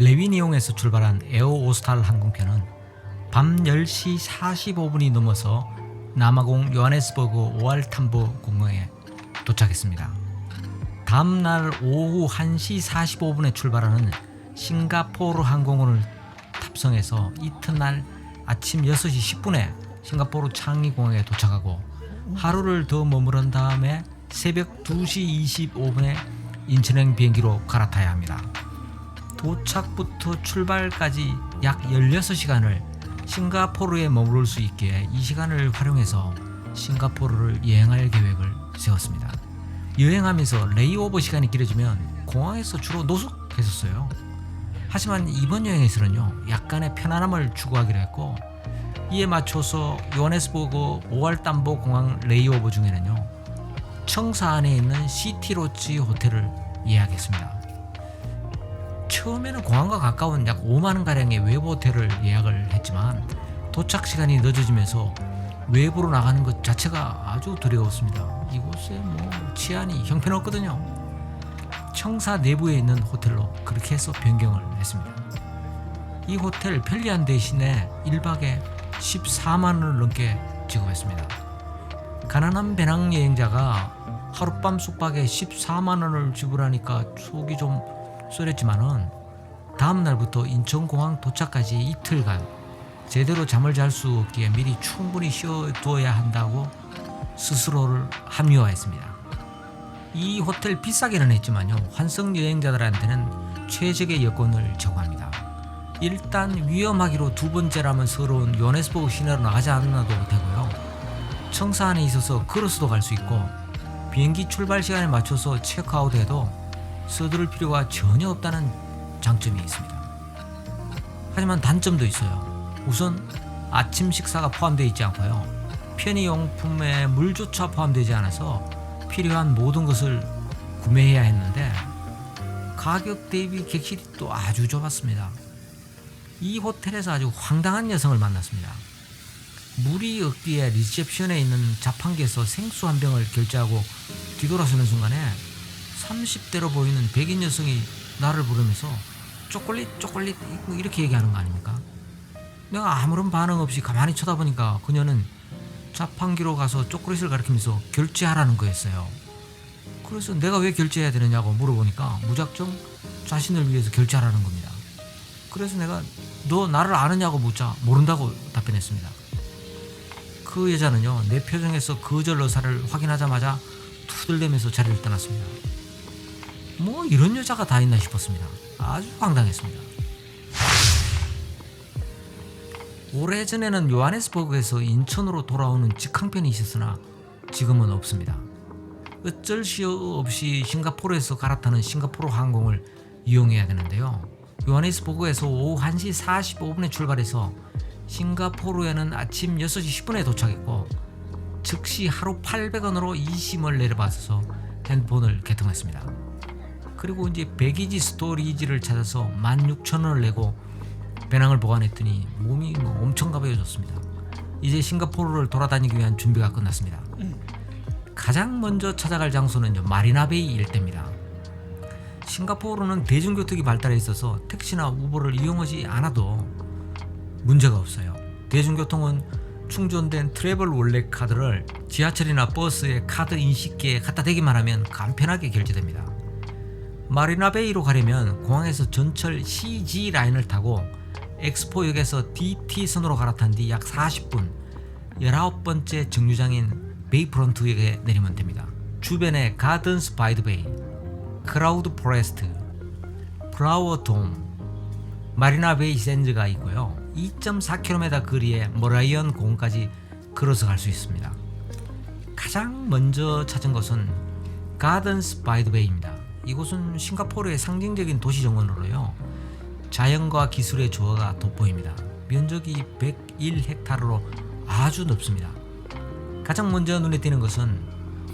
레위니옹에서 출발한 에어 오스탈 항공편은 밤 10시 45분이 넘어서 남아공 요하네스버그 오알탐보 공항에 도착했습니다. 다음 날 오후 1시 45분에 출발하는 싱가포르 항공을 탑승해서 이튿날 아침 6시 10분에 싱가포르 창리 공항에 도착하고 하루를 더 머무른 다음에 새벽 2시 25분에 인천행 비행기로 갈아타야 합니다. 도착부터 출발까지 약 16시간을 싱가포르에 머무를 수 있게 이 시간을 활용해서 싱가포르를 여행할 계획을 세웠습니다. 여행하면서 레이오버 시간이 길어지면 공항에서 주로 노숙했었어요. 하지만 이번 여행에서는요 약간의 편안함을 추구하기로 했고 이에 맞춰서 요하네스버그 오알담보 공항 레이오버 중에는요 청사 안에 있는 시티로치 호텔을 예약했습니다. 처음에는 공항과 가까운 약 5만 원 가량의 외부 호텔을 예약을 했지만 도착 시간이 늦어지면서 외부로 나가는 것 자체가 아주 두려웠습니다. 이곳에 뭐 치안이 형편없거든요. 청사 내부에 있는 호텔로 그렇게 해서 변경을 했습니다. 이 호텔 편리한 대신에 1박에 14만 원을 넘게 지급했습니다. 가난한 배낭 여행자가 하룻밤 숙박에 14만 원을 지불하니까 속이 좀 쏠렸지만은 다음 날부터 인천공항 도착까지 이틀간 제대로 잠을 잘 수 없기에 미리 충분히 쉬어두어야 한다고 스스로를 합리화했습니다. 이 호텔 비싸기는 했지만요 환승 여행자들한테는 최적의 여건을 제공합니다. 일단 위험하기로 두 번째라면 서러운 요네스버그 시내로 나가지 않아도 되고요. 청사 안에 있어서 걸어서도 갈 수 있고 비행기 출발 시간에 맞춰서 체크아웃해도 서두를 필요가 전혀 없다는 장점이 있습니다. 하지만 단점도 있어요. 우선 아침 식사가 포함되어 있지 않고요. 편의용품에 물조차 포함되지 않아서 필요한 모든 것을 구매해야 했는데 가격 대비 객실이 또 아주 좁았습니다. 이 호텔에서 아주 황당한 여성을 만났습니다. 물이 없기에 리셉션에 있는 자판기에서 생수 한 병을 결제하고 뒤돌아서는 순간에 30대로 보이는 백인 여성이 나를 부르면서 초콜릿 초콜릿 이렇게 얘기하는 거 아닙니까? 내가 아무런 반응 없이 가만히 쳐다보니까 그녀는 자판기로 가서 초콜릿을 가리키면서 결제하라는 거였어요. 그래서 내가 왜 결제해야 되느냐고 물어보니까 무작정 자신을 위해서 결제하라는 겁니다. 그래서 내가 너 나를 아느냐고 묻자 모른다고 답변했습니다. 그 여자는요 내 표정에서 거절 의사를 확인하자마자 투덜대면서 자리를 떠났습니다. 뭐 이런 여자가 다 있나 싶었습니다. 아주 황당했습니다. 오래전에는 요하네스버그에서 인천으로 돌아오는 직항편이 있었으나 지금은 없습니다. 어쩔 수 없이 싱가포르에서 갈아타는 싱가포르 항공을 이용해야 되는데요. 요하네스버그에서 오후 1시 45분에 출발해서 싱가포르에는 아침 6시 10분에 도착했고 즉시 하루 800원으로 이심을 내려받아서 핸드폰을 개통했습니다. 그리고 이제 백이지 스토리지를 찾아서 16,000원을 내고 배낭을 보관했더니 몸이 뭐 엄청 가벼워졌습니다. 이제 싱가포르를 돌아다니기 위한 준비가 끝났습니다. 가장 먼저 찾아갈 장소는 마리나베이 일대입니다. 싱가포르는 대중교통이 발달해 있어서 택시나 우버를 이용하지 않아도 문제가 없어요. 대중교통은 충전된 트래블 월렛 카드를 지하철이나 버스의 카드 인식기에 갖다 대기만 하면 간편하게 결제됩니다. 마리나베이로 가려면 공항에서 전철 CG 라인을 타고 엑스포역에서 DT선으로 갈아탄 뒤 약 40분 19번째 정류장인 베이프런트역에 내리면 됩니다. 주변에 가든스 바이 드 베이, 크라우드 포레스트, 플라워 돔, 마리나 베이 샌즈가 있고요. 2.4km 거리에 머라이언 공까지 걸어서 갈 수 있습니다. 가장 먼저 찾은 곳은 가든스 바이 드 베이입니다. 이곳은 싱가포르의 상징적인 도시 정원으로요. 자연과 기술의 조화가 돋보입니다. 면적이 101헥타르로 아주 넓습니다. 가장 먼저 눈에 띄는 것은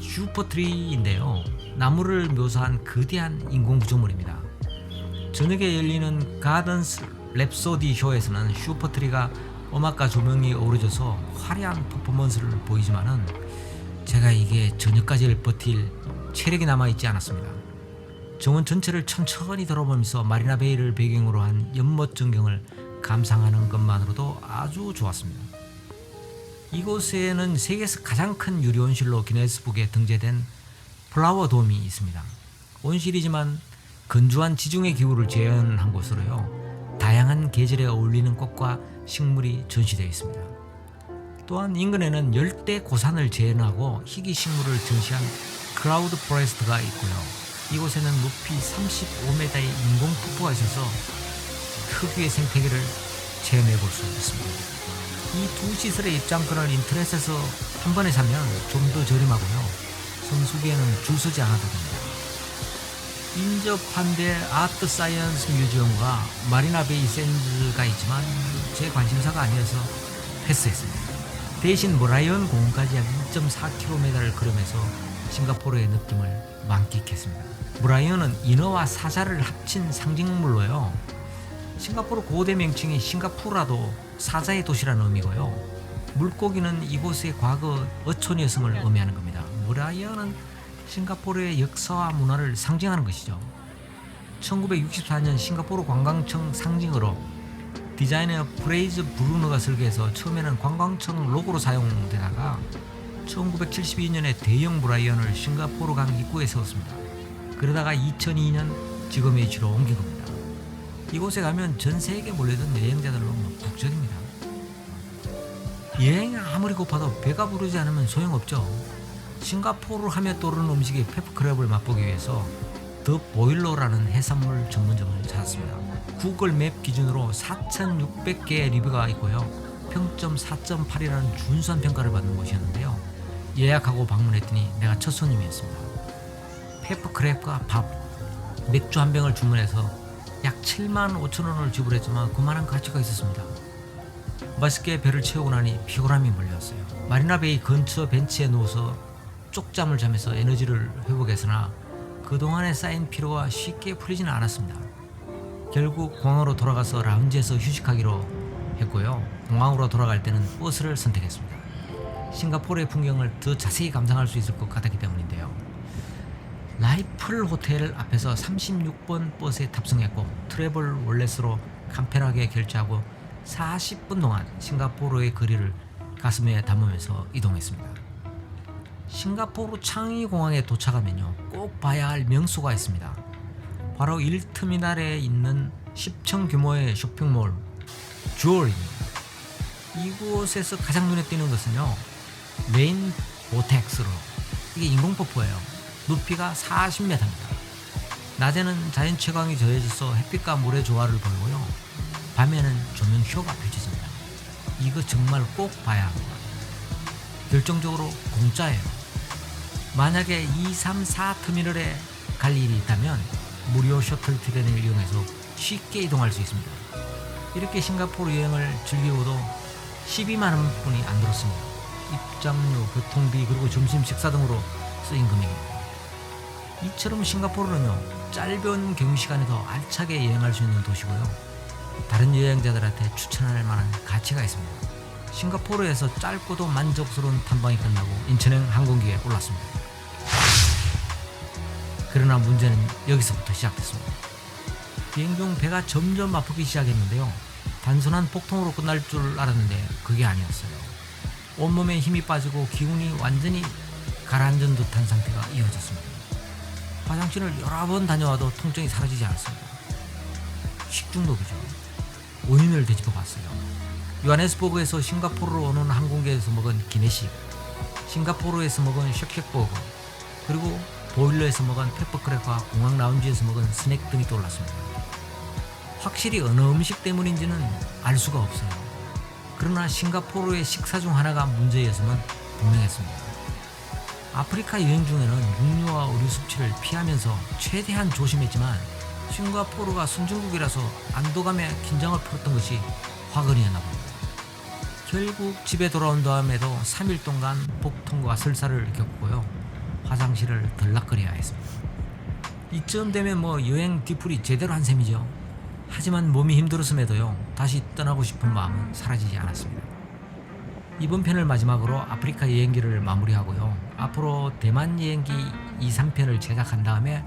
슈퍼트리인데요. 나무를 묘사한 거대한 인공 구조물입니다. 저녁에 열리는 가든스 랩소디 쇼에서는 슈퍼트리가 음악과 조명이 어우러져서 화려한 퍼포먼스를 보이지만은 제가 이게 저녁까지 버틸 체력이 남아 있지 않았습니다. 정원 전체를 천천히 돌아보면서 마리나 베이를 배경으로 한 연못 전경을 감상하는 것만으로도 아주 좋았습니다. 이곳에는 세계에서 가장 큰 유리 온실로 기네스북에 등재된 플라워 돔이 있습니다. 온실이지만 건조한 지중해 기후를 재현한 곳으로요. 다양한 계절에 어울리는 꽃과 식물이 전시되어 있습니다. 또한 인근에는 열대 고산을 재현하고 희귀 식물을 전시한 크라우드 포레스트가 있고요. 이곳에는 높이 35m의 인공 폭포가 있어서 특유의 생태계를 체험해 볼 수 있습니다. 이 두 시설의 입장권을 인터넷에서 한 번에 사면 좀 더 저렴하고요. 성수기에는 줄 서지 않아도 됩니다. 인접한 데 아트 사이언스 뮤지엄과 마리나 베이 샌즈가 있지만 제 관심사가 아니어서 패스했습니다. 대신 모라이언 공원까지 약 2.4km를 걸으면서 싱가포르의 느낌을 만끽했습니다. 모라이언은 인어와 사자를 합친 상징물로요. 싱가포르 고대 명칭이 싱가푸라도 사자의 도시라는 의미고요. 물고기는 이곳의 과거 어촌이었음을 의미하는 겁니다. 모라이언은 싱가포르의 역사와 문화를 상징하는 것이죠. 1964년 싱가포르 관광청 상징으로 디자이너 프레이즈 브루너가 설계해서 처음에는 관광청 로고로 사용되다가 1972년에 대형 브라이언을 싱가포르 강 입구에 세웠습니다. 그러다가 2002년 지금의 위치로 옮긴 겁니다. 이곳에 가면 전 세계 몰려든 여행자들로 뭐 북적입니다. 여행이 아무리 고파도 배가 부르지 않으면 소용없죠. 싱가포르 하며 떠오르는 음식의 페프크랩을 맛보기 위해서 더 보일러라는 해산물 전문점을 찾았습니다. 구글 맵 기준으로 4,600개의 리뷰가 있고요. 평점 4.8이라는 준수한 평가를 받는 곳이었는데요. 예약하고 방문했더니 내가 첫 손님이었습니다. 페프크랩과 밥, 맥주 한 병을 주문해서 약 7만 5천 원을 지불했지만 그만한 가치가 있었습니다. 맛있게 배를 채우고 나니 피곤함이 몰려왔어요. 마리나베이 근처 벤치에 누워서 쪽잠을 자면서 에너지를 회복했으나 그동안에 쌓인 피로가 쉽게 풀리지는 않았습니다. 결국 공항으로 돌아가서 라운지에서 휴식하기로 했고요. 공항으로 돌아갈 때는 버스를 선택했습니다. 싱가포르의 풍경을 더 자세히 감상할 수 있을 것 같았기 때문인데요. 라이플 호텔 앞에서 36번 버스에 탑승했고 트래블 월렛으로 간편하게 결제하고 40분 동안 싱가포르의 거리를 가슴에 담으면서 이동했습니다. 싱가포르 창의 공항에 도착하면요 꼭 봐야 할 명소가 있습니다. 바로 1터미널에 있는 10층 규모의 쇼핑몰 주얼입니다. 이곳에서 가장 눈에 띄는 것은요 메인 보텍스로 이게 인공폭포예요. 높이가 40m입니다. 낮에는 자연 채광이 더해져서 햇빛과 물의 조화를 보이고요. 밤에는 조명쇼가 펼쳐집니다. 이거 정말 꼭 봐야 합니다. 결정적으로 공짜예요. 만약에 2, 3, 4 터미널에 갈 일이 있다면 무료 셔틀 트렌을 이용해서 쉽게 이동할 수 있습니다. 이렇게 싱가포르 여행을 즐기고도 12만 원뿐이 안 들었습니다. 입장료, 교통비 그리고 점심 식사 등으로 쓰인 금액입니다. 이처럼 싱가포르는요 짧은 경유 시간에도 알차게 여행할 수 있는 도시고요. 다른 여행자들한테 추천할 만한 가치가 있습니다. 싱가포르에서 짧고도 만족스러운 탐방이 끝나고 인천행 항공기에 올랐습니다. 그러나 문제는 여기서부터 시작됐습니다. 비행 중 배가 점점 아프기 시작했는데요. 단순한 복통으로 끝날 줄 알았는데 그게 아니었어요. 온몸에 힘이 빠지고 기운이 완전히 가라앉은 듯한 상태가 이어졌습니다. 화장실을 여러 번 다녀와도 통증이 사라지지 않았습니다. 식중독이죠. 원인을 되짚어 봤어요. 요하네스버그에서 싱가포르로 오는 항공기에서 먹은 기내식, 싱가포르에서 먹은 셔켓버거, 그리고 보일러에서 먹은 페퍼크랩과 공항 라운지에서 먹은 스낵 등이 떠올랐습니다. 확실히 어느 음식 때문인지는 알 수가 없어요. 그러나 싱가포르의 식사 중 하나가 문제였으면 분명했습니다. 아프리카 여행 중에는 육류와 의류 섭취를 피하면서 최대한 조심했지만 싱가포르가 선진국이라서 안도감에 긴장을 풀었던 것이 화근이었나 봅니다. 결국 집에 돌아온 다음에도 3일 동안 복통과 설사를 겪고요. 화장실을 들락거려야 했습니다. 이쯤 되면 뭐 여행 뒤풀이 제대로 한 셈이죠. 하지만 몸이 힘들었음에도요. 다시 떠나고 싶은 마음은 사라지지 않았습니다. 이번 편을 마지막으로 아프리카 여행기를 마무리하고요. 앞으로 대만 여행기 2, 3편을 제작한 다음에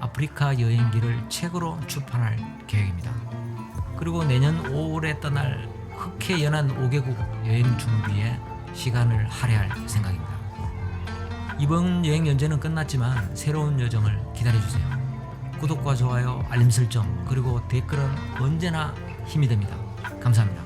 아프리카 여행기를 책으로 출판할 계획입니다. 그리고 내년 5월에 떠날 흑해 연안 5개국 여행 준비에 시간을 할애할 생각입니다. 이번 여행 연재는 끝났지만 새로운 여정을 기다려주세요. 구독과 좋아요, 알림 설정, 그리고 댓글은 언제나 힘이 됩니다. 감사합니다.